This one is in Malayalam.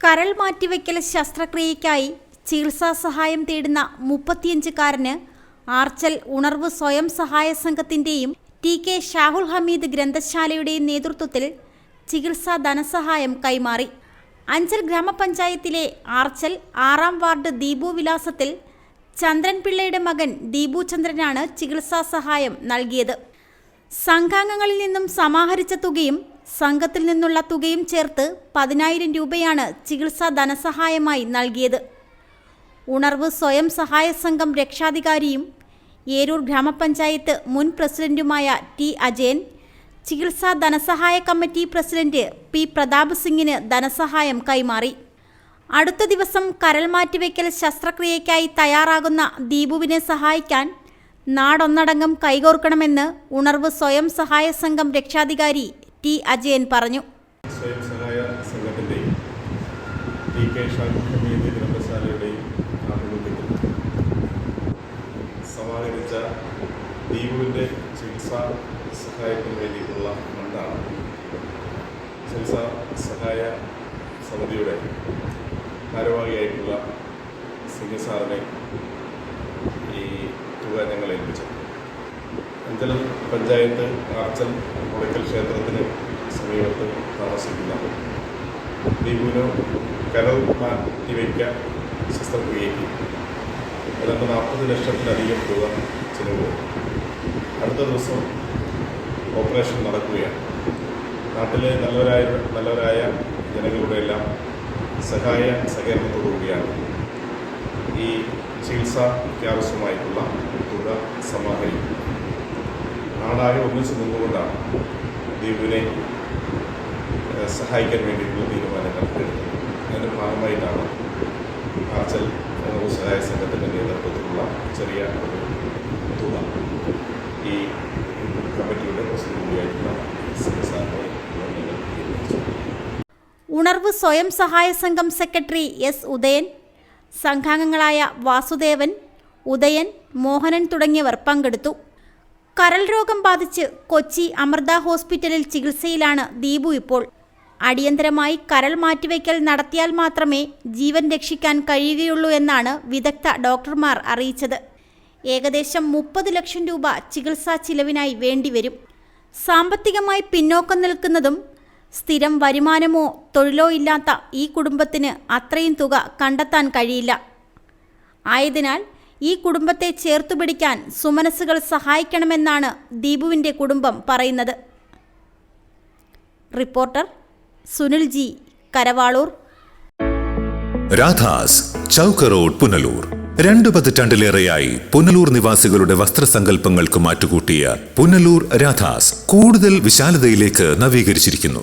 കരൾ മാറ്റിവെക്കൽ ശസ്ത്രക്രിയയ്ക്കായി ചികിത്സാ സഹായം തേടുന്ന മുപ്പത്തിയഞ്ചുകാരന് ആർച്ചൽ ഉണർവ് സ്വയം സഹായ സംഘത്തിന്റെയും ടി കെ ഷാഹുൽ ഹമീദ് ഗ്രന്ഥശാലയുടെയും നേതൃത്വത്തിൽ ചികിത്സാ ധനസഹായം കൈമാറി. അഞ്ചൽ ഗ്രാമപഞ്ചായത്തിലെ ആർച്ചൽ ആറാം വാർഡ് ദീപു വിലാസത്തിൽ ചന്ദ്രൻ പിള്ളയുടെ മകൻ ദീപു ചന്ദ്രനാണ് ചികിത്സാ സഹായം നൽകിയത്. സംഘാംഗങ്ങളിൽ നിന്നും സമാഹരിച്ച തുകയും സംഘത്തിൽ നിന്നുള്ള തുകയും ചേർത്ത് പതിനായിരം രൂപയാണ് ചികിത്സാ ധനസഹായമായി നൽകിയത്. ഉണർവ് സ്വയം സഹായ സംഘം രക്ഷാധികാരിയും ഏരൂർ ഗ്രാമപഞ്ചായത്ത് മുൻ പ്രസിഡന്റുമായ ടി അജയൻ ചികിത്സാ ധനസഹായ കമ്മിറ്റി പ്രസിഡന്റ് പി പ്രതാപ് സിംഗിന് ധനസഹായം കൈമാറി. അടുത്ത ദിവസം കരൾ മാറ്റിവെക്കൽ ശസ്ത്രക്രിയയ്ക്കായി തയ്യാറാകുന്ന ദീപുവിനെ സഹായിക്കാൻ നാടൊന്നടങ്കം കൈകോർക്കണമെന്ന് ഉണർവ് സ്വയം സഹായ സംഘം രക്ഷാധികാരി ടി അജയൻ പറഞ്ഞു. സ്വയം സഹായ സംഘത്തിന്റെയും ടി സഹായത്തിന് ഫണ്ടാണ് ചികിത്സാ സഹായ സമിതിയുടെ ഭാരവാഹിയായിട്ടുള്ള സിംഗ് സാറിനെ ഈ തുക ഞങ്ങൾ ഏൽപ്പിച്ചത്. അഞ്ചൽ പഞ്ചായത്ത് ആർച്ചൽ മുളയ്ക്കൽ ക്ഷേത്രത്തിന് സമീപത്ത് താമസിക്കുന്ന ദീപുവിന് കരൾ മാറ്റിവയ്ക്ക ശസ്ത്രക്രിയയ്ക്ക് ഏതാണ്ട് നാൽപ്പത് ലക്ഷത്തിലധികം തുക ചിലവ്. അടുത്ത ദിവസം ഓപ്പറേഷൻ നടക്കുകയാണ്. നാട്ടിലെ നല്ലവരായ നല്ലവരായ ജനങ്ങളുടെ എല്ലാം സഹായ സഹകരണത്തോടുകൂടിയാണ് ഈ ചികിത്സാ അത്യാവശ്യമായിട്ടുള്ള തുക സമാഹരിക്കുന്നത്. നാടാകെ ഒന്നിച്ച് നിന്നുകൊണ്ടാണ് ദ്വീപിനെ സഹായിക്കാൻ വേണ്ടിയിട്ടുള്ള തീരുമാനങ്ങൾ എടുത്തത്. അതിന്റെ ഭാഗമായിട്ടാണ് ആർച്ചൽ സഹായ സംഘത്തിന്റെ നേതൃത്വത്തിലുള്ള ചെറിയ തുക ഈ കമ്മിറ്റിയുടെ ഉണർവ് സ്വയം സഹായ സംഘം സെക്രട്ടറി എസ് ഉദയൻ സംഘാംഗങ്ങളായ വാസുദേവൻ ഉദയൻ മോഹനൻ തുടങ്ങിയവർ പങ്കെടുത്തു. കരൾ രോഗം ബാധിച്ച് കൊച്ചി അമൃത ഹോസ്പിറ്റലിൽ ചികിത്സയിലാണ് ദീപു ഇപ്പോൾ. അടിയന്തരമായി കരൾ മാറ്റിവെക്കൽ നടത്തിയാൽ മാത്രമേ ജീവൻ രക്ഷിക്കാൻ കഴിയുകയുള്ളൂ എന്നാണ് വിദഗ്ധ ഡോക്ടർമാർ അറിയിച്ചത്. ഏകദേശം മുപ്പത് ലക്ഷം രൂപ ചികിത്സാ ചിലവിനായി വേണ്ടിവരും. സാമ്പത്തികമായി പിന്നോക്കം നിൽക്കുന്നതും സ്ഥിരം വരുമാനമോ തൊഴിലോ ഇല്ലാത്ത ഈ കുടുംബത്തിന് അത്രയും തുക കണ്ടെത്താൻ കഴിയില്ല. ആയതിനാൽ ഈ കുടുംബത്തെ ചേർത്തുപിടിക്കാൻ സുമനസ്സുകൾ സഹായിക്കണമെന്നാണ് ദീപുവിന്റെ കുടുംബം പറയുന്നത്. Reporter Sunil G Karavalur. Radha's Chowk road Punalur. രണ്ടു പതിറ്റാണ്ടിലേറെയായി പുനലൂർ നിവാസികളുടെ വസ്ത്രസങ്കല്പങ്ങൾക്ക് മാറ്റുകൂട്ടിയ പുനലൂർ രാധാസ് കൂടുതൽ വിശാലതയിലേക്ക് നവീകരിച്ചിരിക്കുന്നു.